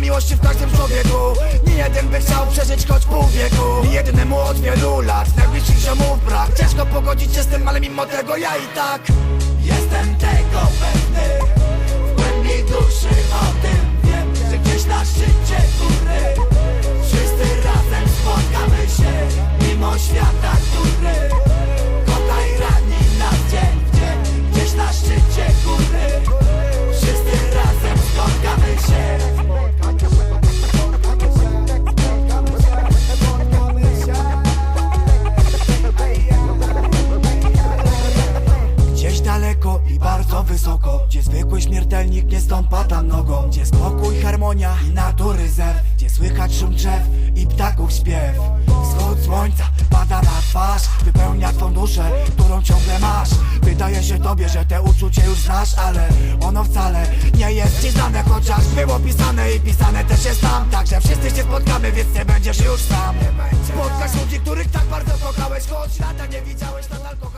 miłości w każdym człowieku. Nie jeden by chciał przeżyć choć pół wieku. Nie jednemu od wielu lat Najbliższych ziomów brak. Ciężko pogodzić się z tym, ale mimo tego ja i tak Jestem tego pewny wysoko Gdzie zwykły śmiertelnik nie stąpa tam nogą. Gdzie spokój, harmonia i natury zew. Gdzie słychać szum drzew i ptaków śpiew. Wschód słońca pada na twarz Wypełnia twą duszę, którą ciągle masz. Wydaje się tobie, że te uczucie już znasz Ale ono wcale nie jest ci znane Chociaż było pisane i pisane też jest tam. Także wszyscy się spotkamy, więc nie będziesz już sam. Spotkasz ludzi, których tak bardzo kochałeś Choć lata nie widziałeś nad alkoholem